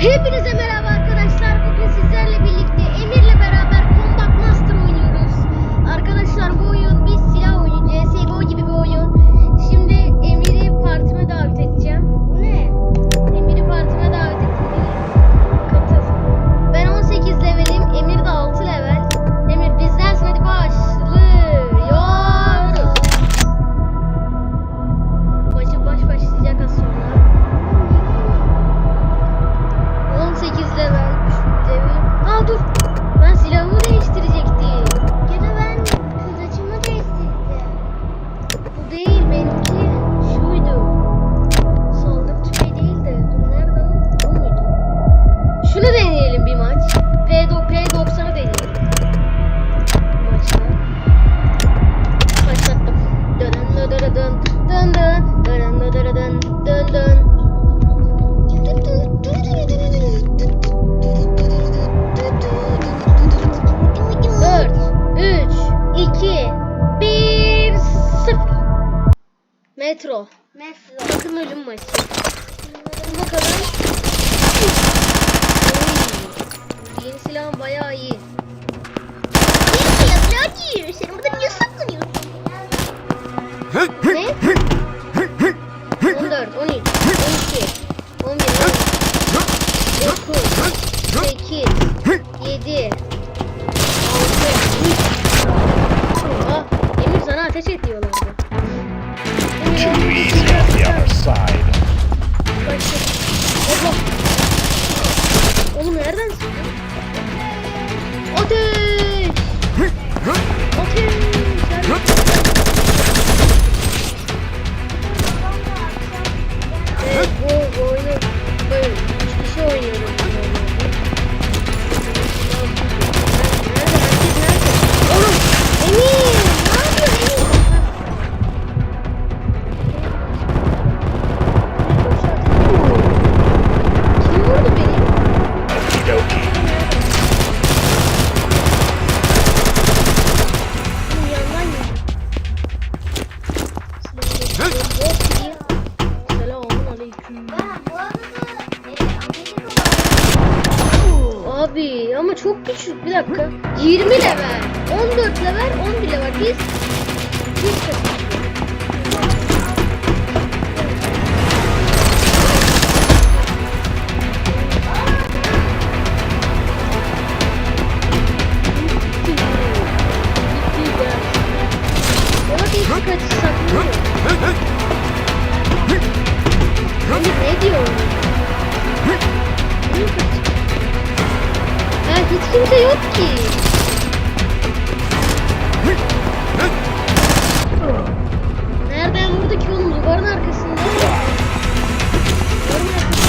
Hepinize merhaba. kayo. level. 14 level, 11 level. Biz biz kaçırsak ne olur? Hani ne diyor? Ha, hiç kimse yok ki. Nereden vurdu ki oğlum? Duvarın arkasında. Duvarın arkasında.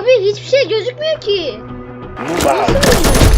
Abi hiçbir şey gözükmüyor ki. Nasıl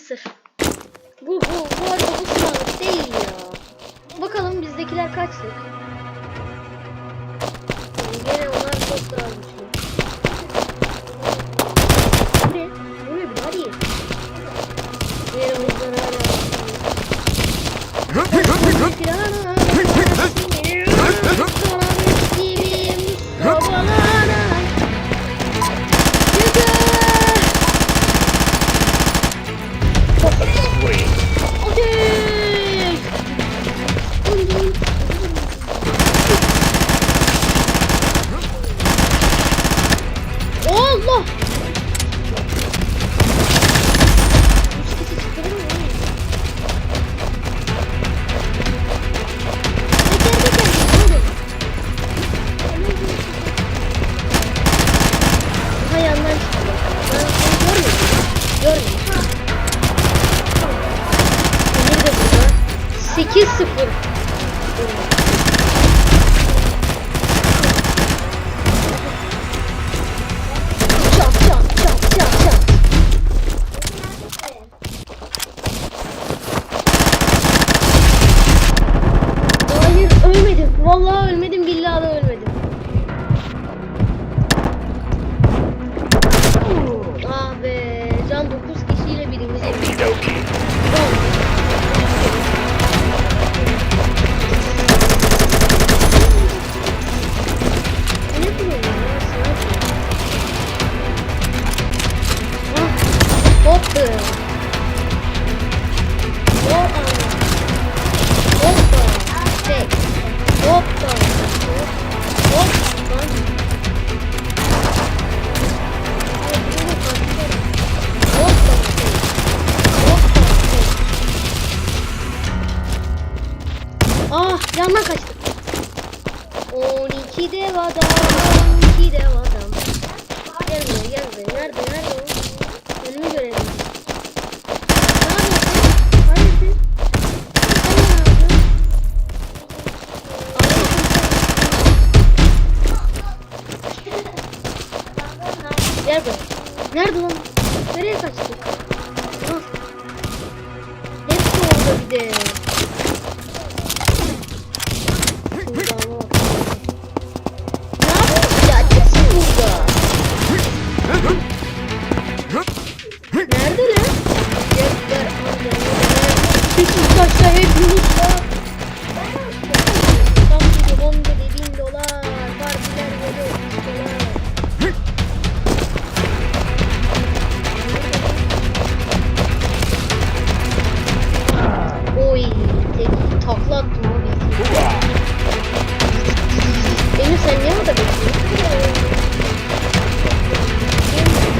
sıfır. 2-0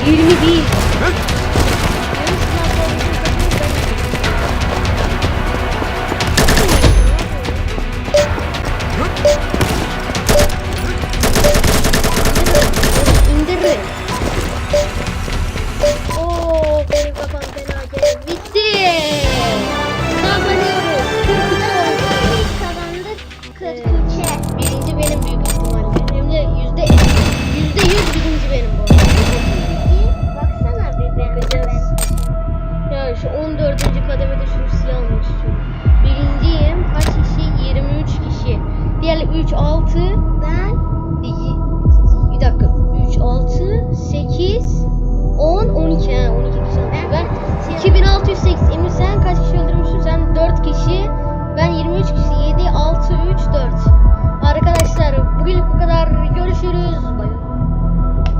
20 değil. Yarım saat oldu. sayalım 3, 6. Ben. Bir dakika. 3, 6, 8, 10, 12. He, 12 güzelmiş. Ben, ben 2608. Emir sen kaç kişi öldürmüşsün? Sen 4 kişi. Ben 23 kişi. 7, 6, 3, 4. Arkadaşlar bugünlük bu kadar. Görüşürüz. Bay bay.